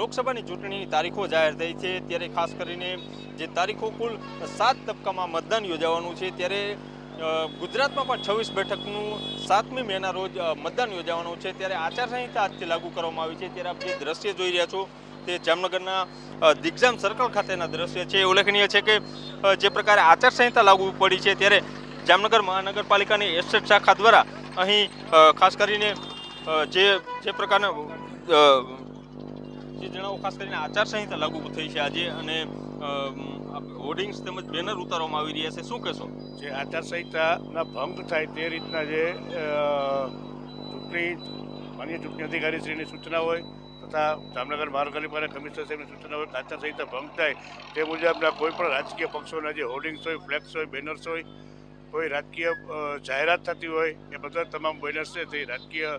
લોકસભાની ચૂંટણીની તારીખો જાહેર થઈ છે. ત્યારે ખાસ કરીને જે તારીખો કુલ સાત તબક્કામાં મતદાન યોજાવાનું છે. ત્યારે ગુજરાતમાં પણ છવ્વીસ બેઠકનું સાતમી મેના રોજ મતદાન યોજાવાનું છે. ત્યારે આચારસંહિતા આજથી લાગુ કરવામાં આવી છે. ત્યારે આપ જે દ્રશ્ય જોઈ રહ્યા છો તે જામનગરના દિગ્જામ સર્કલ ખાતેના દ્રશ્ય છે. ઉલ્લેખનીય છે કે જે પ્રકારે આચારસંહિતા લાગુ પડી છે ત્યારે જામનગર મહાનગરપાલિકાની એસેટ શાખા દ્વારા અહીં ખાસ કરીને જે જે પ્રકારના જે જણાવો, ખાસ કરીને આચારસંહિતા લાગુ થઈ છે આજે અને હોર્ડિંગ્સ તેમજ બેનર ઉતારવામાં આવી રહ્યા છે. શું કહેશો? જે આચારસંહિતાના ભંગ થાય તે રીતના જે ચૂંટણી, માન્ય ચૂંટણી અધિકારીશ્રીની સૂચના હોય તથા જામનગર મહાનગરપાલિકાના કમિશનર સાહેબની સૂચના હોય આચારસંહિતા ભંગ થાય તે મુજબના કોઈ પણ રાજકીય પક્ષોના જે હોર્ડિંગ્સ હોય ફ્લેક્સ હોય, બેનર્સ હોય, કોઈ રાજકીય જાહેરાત થતી હોય એ બધા તમામ બેનર્સ છે તે રાજકીય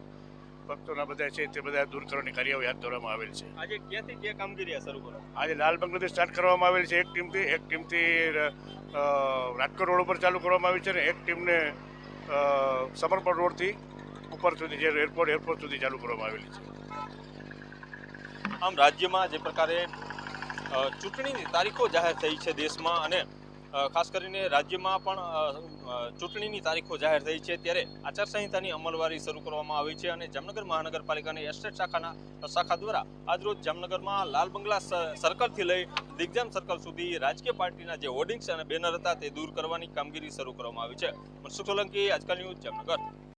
પક્ષોના બધા છે તે બધા દૂર કરવાની કાર્યવાહી હાથ ધરવામાં આવેલ છે. આજે ક્યાંથી ક્યાં કામગીરી શરૂ કરો? આજે લાલ બંગલાથી સ્ટાર્ટ કરવામાં આવેલ છે એક ટીમથી એક ટીમથી રાજકોટ રોડ ઉપર ચાલુ કરવામાં આવી છે અને એક ટીમને સમર્પણ રોડથી ઉપર સુધી જે એરપોર્ટ એરપોર્ટ સુધી ચાલુ કરવામાં આવેલી છે. આમ રાજ્યમાં જે પ્રકારે ચૂંટણીની તારીખો જાહેર થઈ છે દેશમાં અને ખાસ કરીને રાજ્યમાં પણ ચૂંટણીની તારીખો જાહેર થઈ છે ત્યારે આચારસંહિતાની અમલવારી શરૂ કરવામાં આવી છે અને જામનગર મહાનગરપાલિકાની એસ્ટેટ શાખાના શાખા દ્વારા આજરોજ જામનગરમાં લાલ બંગલા સર્કલથી લઈ દિગ્જામ સર્કલ સુધી રાજકીય પાર્ટીના જે હોર્ડિંગ્સ અને બેનર હતા તે દૂર કરવાની કામગીરી શરૂ કરવામાં આવી છે. મનસુખ સોલંકી, આજકાલ ન્યૂઝ જામનગર.